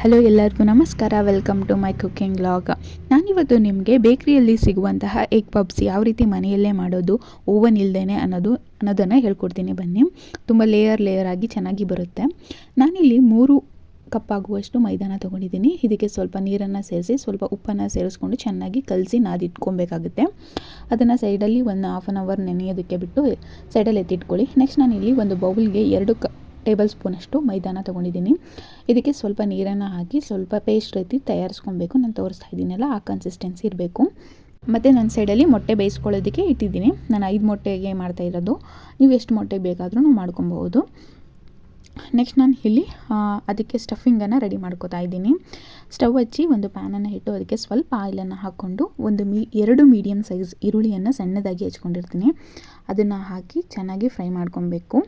Hello ಎಲ್ಲರಿಗೂ ನಮಸ್ಕಾರ. Welcome to my cooking vlog ನಾನಿವತ್ತು ನಿಮಗೆ ಬೇಕ್ರಿಯಲ್ಲಿ ಸಿಗುವಂತಹ ಎಗ್ ಪಬ್ಸ್ ಯಾವ ರೀತಿ ಮನೆಯಲ್ಲೇ ಮಾಡೋದು ಓವನ್ ಇಲ್ಲದೇನೆ ಅನ್ನೋದು, ಅನ್ನೋದನ್ನು ಹೇಳ್ಕೊಡ್ತೀನಿ ಬನ್ನಿ. ತುಂಬ ಲೇಯರ್ ಲೇಯರ್ ಆಗಿ ಚೆನ್ನಾಗಿ ಬರುತ್ತೆ. ನಾನಿಲ್ಲಿ ಮೂರು ಕಪ್ ಆಗುವಷ್ಟು ಮೈದಾನ ತೊಗೊಂಡಿದ್ದೀನಿ. ಇದಕ್ಕೆ ಸ್ವಲ್ಪ ನೀರನ್ನು ಸೇರಿಸಿ, ಸ್ವಲ್ಪ ಉಪ್ಪನ್ನು ಸೇರಿಸ್ಕೊಂಡು ಚೆನ್ನಾಗಿ ಕಲಸಿ ನಾದಿಟ್ಕೊಬೇಕಾಗುತ್ತೆ ಅದನ್ನು ಸೈಡಲ್ಲಿ ಒಂದು ಹಾಫ್ ಆನ್ ಅವರ್ ನೆನೆಯೋದಕ್ಕೆ ಬಿಟ್ಟು ಸೈಡಲ್ಲಿ ಎತ್ತಿಟ್ಕೊಳ್ಳಿ. ನೆಕ್ಸ್ಟ್ ನಾನಿಲ್ಲಿ ಒಂದು ಬೌಲ್ಗೆ ಎರಡು ಕ ಟೇಬಲ್ ಸ್ಪೂನಷ್ಟು ಮೈದಾನ ತೊಗೊಂಡಿದ್ದೀನಿ. ಇದಕ್ಕೆ ಸ್ವಲ್ಪ ನೀರನ್ನು ಹಾಕಿ ಸ್ವಲ್ಪ ಪೇಸ್ಟ್ ರೀತಿ ತಯಾರಿಸ್ಕೊಬೇಕು. ನಾನು ತೋರಿಸ್ತಾ ಇದ್ದೀನಲ್ಲ, ಆ ಕನ್ಸಿಸ್ಟೆನ್ಸಿ ಇರಬೇಕು. ಮತ್ತು ನನ್ನ ಸೈಡಲ್ಲಿ ಮೊಟ್ಟೆ ಬೇಯಿಸ್ಕೊಳ್ಳೋದಕ್ಕೆ ಇಟ್ಟಿದ್ದೀನಿ. ನಾನು ಐದು ಮೊಟ್ಟೆಗೆ ಮಾಡ್ತಾ ಇರೋದು. ನೀವು ಎಷ್ಟು ಮೊಟ್ಟೆ ಬೇಕಾದರೂ ಮಾಡ್ಕೊಬಹುದು. ನೆಕ್ಸ್ಟ್ ನಾನು ಇಲ್ಲಿ ಅದಕ್ಕೆ ಸ್ಟಫಿಂಗನ್ನು ರೆಡಿ ಮಾಡ್ಕೋತಾ ಇದ್ದೀನಿ. ಸ್ಟವ್ ಹಚ್ಚಿ ಒಂದು ಪ್ಯಾನನ್ನು ಇಟ್ಟು ಅದಕ್ಕೆ ಸ್ವಲ್ಪ ಆಯಿಲನ್ನು ಹಾಕ್ಕೊಂಡು ಒಂದು ಮೀ, ಎರಡು ಮೀಡಿಯಮ್ ಸೈಜ್ ಈರುಳ್ಳಿಯನ್ನು ಸಣ್ಣದಾಗಿ ಹಚ್ಕೊಂಡಿರ್ತೀನಿ. ಅದನ್ನು ಹಾಕಿ ಚೆನ್ನಾಗಿ ಫ್ರೈ ಮಾಡ್ಕೊಬೇಕು.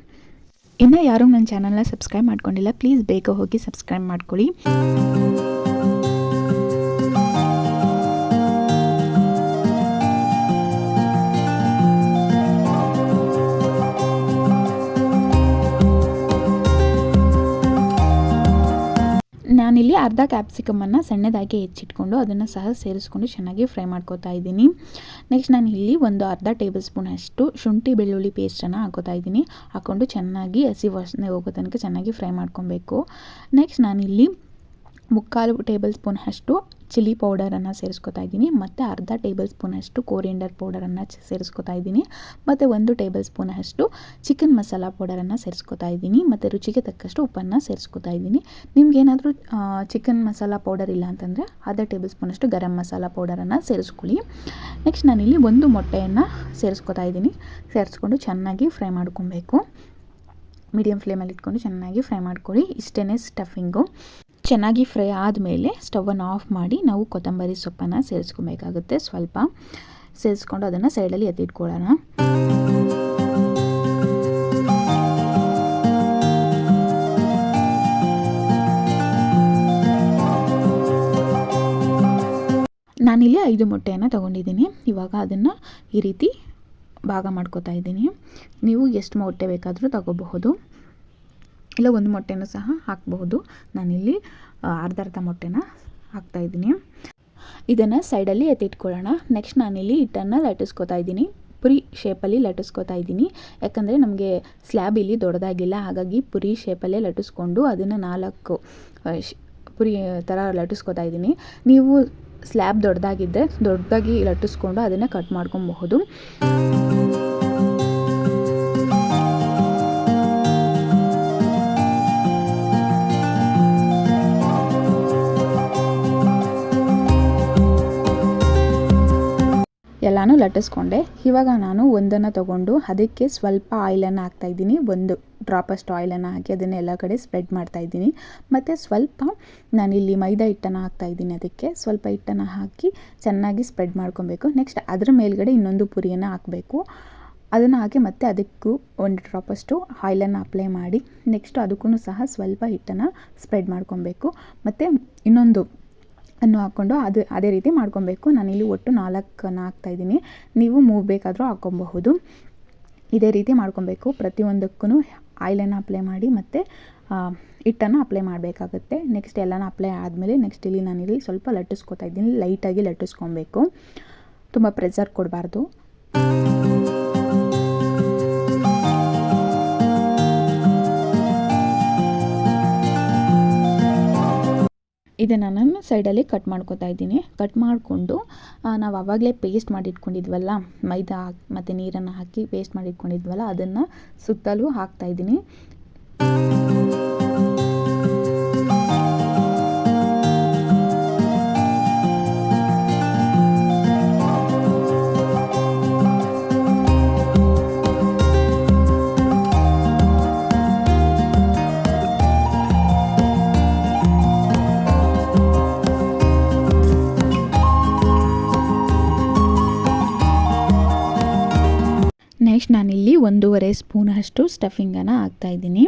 ಇನ್ನು ಯಾರೂ ನನ್ನ ಚಾನಲ್ನ ಸಬ್ಸ್ಕ್ರೈಬ್ ಮಾಡ್ಕೊಂಡಿಲ್ಲ ಪ್ಲೀಸ್ ಬೇಗ ಹೋಗಿ ಸಬ್ಸ್ಕ್ರೈಬ್ ಮಾಡ್ಕೊಳ್ಳಿ. ನಾನಿಲ್ಲಿ ಅರ್ಧ ಕ್ಯಾಪ್ಸಿಕಮನ್ನು ಸಣ್ಣದಾಗಿ ಹೆಚ್ಚಿಟ್ಕೊಂಡು ಅದನ್ನು ಸಹ ಸೇರಿಸ್ಕೊಂಡು ಚೆನ್ನಾಗಿ ಫ್ರೈ ಮಾಡ್ಕೋತಾ ಇದ್ದೀನಿ. ನೆಕ್ಸ್ಟ್ ನಾನು ಇಲ್ಲಿ ಒಂದು ಅರ್ಧ ಟೇಬಲ್ ಸ್ಪೂನ್ ಅಷ್ಟು ಶುಂಠಿ ಬೆಳ್ಳುಳ್ಳಿ ಪೇಸ್ಟನ್ನು ಹಾಕೋತಾ ಇದ್ದೀನಿ. ಹಾಕ್ಕೊಂಡು ಚೆನ್ನಾಗಿ ಹಸಿ ವಾಸನೆ ಹೋಗೋ ತನಕ ಚೆನ್ನಾಗಿ ಫ್ರೈ ಮಾಡ್ಕೊಬೇಕು. ನೆಕ್ಸ್ಟ್ ನಾನಿಲ್ಲಿ ಮುಕ್ಕಾಲು ಟೇಬಲ್ ಸ್ಪೂನ್ ಅಷ್ಟು ಚಿಲ್ಲಿ ಪೌಡರನ್ನು ಸೇರಿಸ್ಕೊತಾ ಇದ್ದೀನಿ. ಮತ್ತು ಅರ್ಧ ಟೇಬಲ್ ಸ್ಪೂನಷ್ಟು ಕೋರಿಯಂಡರ್ ಪೌಡರನ್ನು ಸೇರಿಸ್ಕೊತಾ ಇದ್ದೀನಿ. ಮತ್ತು ಒಂದು ಟೇಬಲ್ ಸ್ಪೂನಷ್ಟು ಚಿಕನ್ ಮಸಾಲ ಪೌಡರನ್ನು ಸೇರಿಸ್ಕೊತಾ ಇದ್ದೀನಿ. ಮತ್ತು ರುಚಿಗೆ ತಕ್ಕಷ್ಟು ಉಪ್ಪನ್ನು ಸೇರಿಸ್ಕೊತಾ ಇದ್ದೀನಿ. ನಿಮ್ಗೇನಾದರೂ ಚಿಕನ್ ಮಸಾಲ ಪೌಡರ್ ಇಲ್ಲ ಅಂತಂದರೆ ಅರ್ಧ ಟೇಬಲ್ ಸ್ಪೂನಷ್ಟು ಗರಂ ಮಸಾಲ ಪೌಡರನ್ನು ಸೇರಿಸ್ಕೊಳ್ಳಿ. ನೆಕ್ಸ್ಟ್ ನಾನಿಲ್ಲಿ ಒಂದು ಮೊಟ್ಟೆಯನ್ನು ಸೇರಿಸ್ಕೊತಾ ಇದ್ದೀನಿ. ಸೇರಿಸ್ಕೊಂಡು ಚೆನ್ನಾಗಿ ಫ್ರೈ ಮಾಡ್ಕೊಬೇಕು. ಮೀಡಿಯಮ್ ಫ್ಲೇಮಲ್ಲಿ ಇಟ್ಕೊಂಡು ಚೆನ್ನಾಗಿ ಫ್ರೈ ಮಾಡ್ಕೊಳ್ಳಿ. ಇಷ್ಟೇ ಸ್ಟಫಿಂಗು. ಚೆನ್ನಾಗಿ ಫ್ರೈ ಆದಮೇಲೆ ಸ್ಟವನ್ನು ಆಫ್ ಮಾಡಿ ನಾವು ಕೊತ್ತಂಬರಿ ಸೊಪ್ಪನ್ನು ಸೇರಿಸ್ಕೊಬೇಕಾಗುತ್ತೆ. ಸ್ವಲ್ಪ ಸೇರಿಸ್ಕೊಂಡು ಅದನ್ನು ಸೈಡಲ್ಲಿ ಎತ್ತಿಟ್ಕೊಳ್ಳೋಣ. ನಾನಿಲ್ಲಿ ಐದು ಮೊಟ್ಟೆಯನ್ನು ತೊಗೊಂಡಿದ್ದೀನಿ. ಇವಾಗ ಅದನ್ನು ಈ ರೀತಿ ಭಾಗ ಮಾಡ್ಕೋತಾ ಇದ್ದೀನಿ. ನೀವು ಎಷ್ಟು ಮೊಟ್ಟೆ ಬೇಕಾದರೂ ತಗೋಬಹುದು. ಇಲ್ಲ, ಒಂದು ಮೊಟ್ಟೆನೂ ಸಹ ಹಾಕಬಹುದು. ನಾನಿಲ್ಲಿ ಅರ್ಧ ಅರ್ಧ ಮೊಟ್ಟೆನ ಹಾಕ್ತಾಯಿದ್ದೀನಿ ಇದನ್ನು ಸೈಡಲ್ಲಿ ಎತ್ತಿಟ್ಕೊಳ್ಳೋಣ ನೆಕ್ಸ್ಟ್ ನಾನಿಲ್ಲಿ ಹಿಟ್ಟನ್ನು ಲಟ್ಟಿಸ್ಕೊತಾ ಇದ್ದೀನಿ. ಪುರಿ ಶೇಪಲ್ಲಿ ಲಟ್ಟಿಸ್ಕೊತಾ ಇದ್ದೀನಿ. ಯಾಕಂದರೆ ನಮಗೆ ಸ್ಲ್ಯಾಬ್ ಇಲ್ಲಿ ದೊಡ್ಡದಾಗಿಲ್ಲ. ಹಾಗಾಗಿ ಪುರಿ ಶೇಪಲ್ಲೇ ಲಟ್ಟಿಸ್ಕೊಂಡು ಅದನ್ನು ನಾಲ್ಕು ಪುರಿ ಥರ ಲಟ್ಟಿಸ್ಕೊತಾ ಇದ್ದೀನಿ. ನೀವು ಸ್ಲ್ಯಾಬ್ ದೊಡ್ಡದಾಗಿದ್ದರೆ ದೊಡ್ಡದಾಗಿ ಲಟ್ಟಿಸ್ಕೊಂಡು ಅದನ್ನು ಕಟ್ ಮಾಡ್ಕೊಬಹುದು. ಎಲ್ಲನೂ ಲಟ್ಟಿಸ್ಕೊಂಡೆ. ಇವಾಗ ನಾನು ಒಂದನ್ನು ತಗೊಂಡು ಅದಕ್ಕೆ ಸ್ವಲ್ಪ ಆಯಿಲನ್ನು ಹಾಕ್ತಾಯಿದ್ದೀನಿ. ಒಂದು ಡ್ರಾಪಷ್ಟು ಆಯಿಲನ್ನು ಹಾಕಿ ಅದನ್ನು ಎಲ್ಲ ಕಡೆ ಸ್ಪ್ರೆಡ್ ಮಾಡ್ತಾಯಿದ್ದೀನಿ. ಮತ್ತು ಸ್ವಲ್ಪ ನಾನಿಲ್ಲಿ ಮೈದಾ ಹಿಟ್ಟನ್ನು ಹಾಕ್ತಾಯಿದ್ದೀನಿ ಅದಕ್ಕೆ. ಸ್ವಲ್ಪ ಹಿಟ್ಟನ್ನು ಹಾಕಿ ಚೆನ್ನಾಗಿ ಸ್ಪ್ರೆಡ್ ಮಾಡ್ಕೊಬೇಕು. ನೆಕ್ಸ್ಟ್ ಅದರ ಮೇಲ್ಗಡೆ ಇನ್ನೊಂದು ಪುರಿಯನ್ನು ಹಾಕಬೇಕು. ಅದನ್ನು ಹಾಕಿ ಮತ್ತೆ ಅದಕ್ಕೂ ಒಂದು ಡ್ರಾಪಷ್ಟು ಆಯಿಲನ್ನು ಅಪ್ಲೈ ಮಾಡಿ ನೆಕ್ಸ್ಟ್ ಅದಕ್ಕೂ ಸಹ ಸ್ವಲ್ಪ ಹಿಟ್ಟನ್ನು ಸ್ಪ್ರೆಡ್ ಮಾಡ್ಕೊಬೇಕು. ಮತ್ತು ಇನ್ನೊಂದು ಅನ್ನು ಹಾಕ್ಕೊಂಡು ಅದು ಅದೇ ರೀತಿ ಮಾಡ್ಕೊಬೇಕು. ನಾನಿಲ್ಲಿ ಒಟ್ಟು ನಾಲ್ಕನ್ನು ಹಾಕ್ತಾಯಿದ್ದೀನಿ ನೀವು ಮೂವ್ ಬೇಕಾದರೂ ಹಾಕ್ಕೊಬಹುದು ಇದೇ ರೀತಿ ಮಾಡ್ಕೊಬೇಕು. ಪ್ರತಿಯೊಂದಕ್ಕೂ ಆಯಿಲನ್ನು ಅಪ್ಲೈ ಮಾಡಿ ಮತ್ತು ಹಿಟ್ಟನ್ನು ಅಪ್ಲೈ ಮಾಡಬೇಕಾಗುತ್ತೆ. ನೆಕ್ಸ್ಟ್ ಎಲ್ಲನ ಅಪ್ಲೈ ಆದಮೇಲೆ ನೆಕ್ಸ್ಟ್ ಇಲ್ಲಿ ನಾನಿಲ್ಲಿ ಸ್ವಲ್ಪ ಲಟ್ಟಿಸ್ಕೊತಾ ಇದ್ದೀನಿ. ಲೈಟಾಗಿ ಲಟ್ಟಿಸ್ಕೊಬೇಕು. ತುಂಬ ಪ್ರೆಸರ್ ಕೊಡಬಾರ್ದು. ಇದನ್ನು ನಾನು ಸೈಡಲ್ಲಿ ಕಟ್ ಮಾಡ್ಕೊತಾ ಇದ್ದೀನಿ. ಕಟ್ ಮಾಡಿಕೊಂಡು ನಾವು ಆವಾಗಲೇ ಪೇಸ್ಟ್ ಮಾಡಿಟ್ಕೊಂಡಿದ್ವಲ್ಲ, ಮೈದಾ ಮತ್ತು ನೀರನ್ನು ಹಾಕಿ ಪೇಸ್ಟ್ ಮಾಡಿಟ್ಕೊಂಡಿದ್ವಲ್ಲ, ಅದನ್ನು ಸುತ್ತಲೂ ಹಾಕ್ತಾಯಿದ್ದೀನಿ ನಾನಿಲ್ಲಿ ಸ್ಪೂನ್ ಅಷ್ಟು ಸ್ಟಫಿಂಗನ್ನು ಹಾಕ್ತಾಯಿದ್ದೀನಿ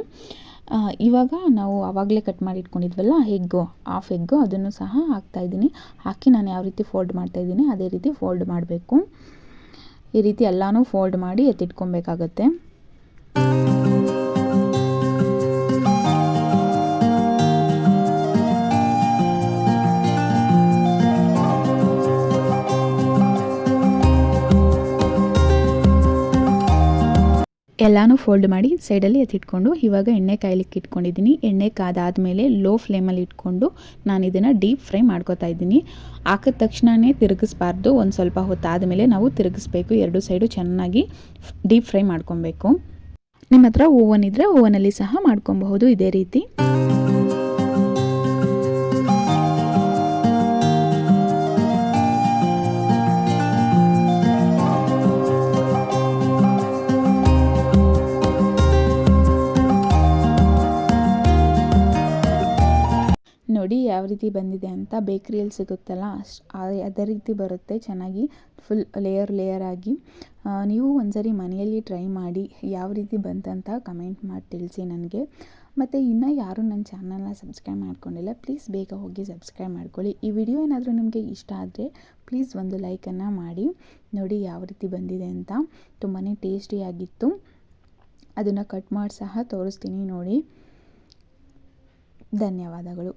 ಇವಾಗ ನಾವು ಆವಾಗಲೇ ಕಟ್ ಮಾಡಿ ಇಟ್ಕೊಂಡಿದ್ವಲ್ಲ ಎಗ್ಗು ಹಾಫ್ ಎಗ್ಗು ಅದನ್ನು ಸಹ ಹಾಕ್ತಾಯಿದ್ದೀನಿ ಹಾಕಿ ನಾನು ಯಾವ ರೀತಿ ಫೋಲ್ಡ್ ಮಾಡ್ತಾಯಿದ್ದೀನಿ ಅದೇ ರೀತಿ ಫೋಲ್ಡ್ ಮಾಡಬೇಕು. ಈ ರೀತಿ ಎಲ್ಲನೂ ಫೋಲ್ಡ್ ಮಾಡಿ ಎತ್ತಿಟ್ಕೊಬೇಕಾಗತ್ತೆ. ಎಲ್ಲನೂ ಫೋಲ್ಡ್ ಮಾಡಿ ಸೈಡಲ್ಲಿ ಎತ್ತಿಟ್ಕೊಂಡು ಇವಾಗ ಎಣ್ಣೆ ಕಾಯ್ಲಿಕ್ಕೆ ಇಟ್ಕೊಂಡಿದ್ದೀನಿ. ಎಣ್ಣೆ ಕಾದಾದಮೇಲೆ ಲೋ ಫ್ಲೇಮಲ್ಲಿ ಇಟ್ಕೊಂಡು ನಾನು ಇದನ್ನು ಡೀಪ್ ಫ್ರೈ ಮಾಡ್ಕೊತಾ ಇದ್ದೀನಿ. ಹಾಕಿದ ತಕ್ಷಣವೇ ತಿರುಗಿಸ್ಬಾರ್ದು. ಒಂದು ಸ್ವಲ್ಪ ಹೊತ್ತಾದಮೇಲೆ ನಾವು ತಿರುಗಿಸ್ಬೇಕು. ಎರಡು ಸೈಡು ಚೆನ್ನಾಗಿ ಡೀಪ್ ಫ್ರೈ ಮಾಡ್ಕೊಬೇಕು. ನಿಮ್ಮ ಹತ್ರ ಓವನ್ ಇದ್ದರೆ ಓವನಲ್ಲಿ ಸಹ ಮಾಡ್ಕೊಬಹುದು. ಇದೇ ರೀತಿ. ಯಾವ ರೀತಿ ಬಂದಿದೆ ಅಂತ ಬೇಕ್ರಿಯಲ್ಲಿ ಸಿಗುತ್ತಲ್ಲ ಅಷ್ಟು ಅದೇ ರೀತಿ ಬರುತ್ತೆ ಚೆನ್ನಾಗಿ ಫುಲ್ ಲೇಯರ್ ಲೇಯರ್ ಆಗಿ. ನೀವು ಒಂದ್ಸರಿ ಮನೆಯಲ್ಲಿ ಟ್ರೈ ಮಾಡಿ ಯಾವ ರೀತಿ ಬಂತಂತ ಕಮೆಂಟ್ ಮಾಡಿ ತಿಳಿಸಿ ನನಗೆ. ಮತ್ತು ಇನ್ನೂ ಯಾರೂ ನನ್ನ ಚಾನಲ್ನ ಸಬ್ಸ್ಕ್ರೈಬ್ ಮಾಡ್ಕೊಂಡಿಲ್ಲ ಪ್ಲೀಸ್ ಬೇಗ ಹೋಗಿ ಸಬ್ಸ್ಕ್ರೈಬ್ ಮಾಡ್ಕೊಳ್ಳಿ. ಈ ವಿಡಿಯೋ ಏನಾದರೂ ನಿಮಗೆ ಇಷ್ಟ ಆದರೆ ಪ್ಲೀಸ್ ಒಂದು ಲೈಕನ್ನು ಮಾಡಿ, ನೋಡಿ ಯಾವ ರೀತಿ ಬಂದಿದೆ ಅಂತ. ತುಂಬಾ ಟೇಸ್ಟಿಯಾಗಿತ್ತು ಅದನ್ನು ಕಟ್ ಮಾಡಿ ಸಹ ತೋರಿಸ್ತೀನಿ ನೋಡಿ. ಧನ್ಯವಾದಗಳು.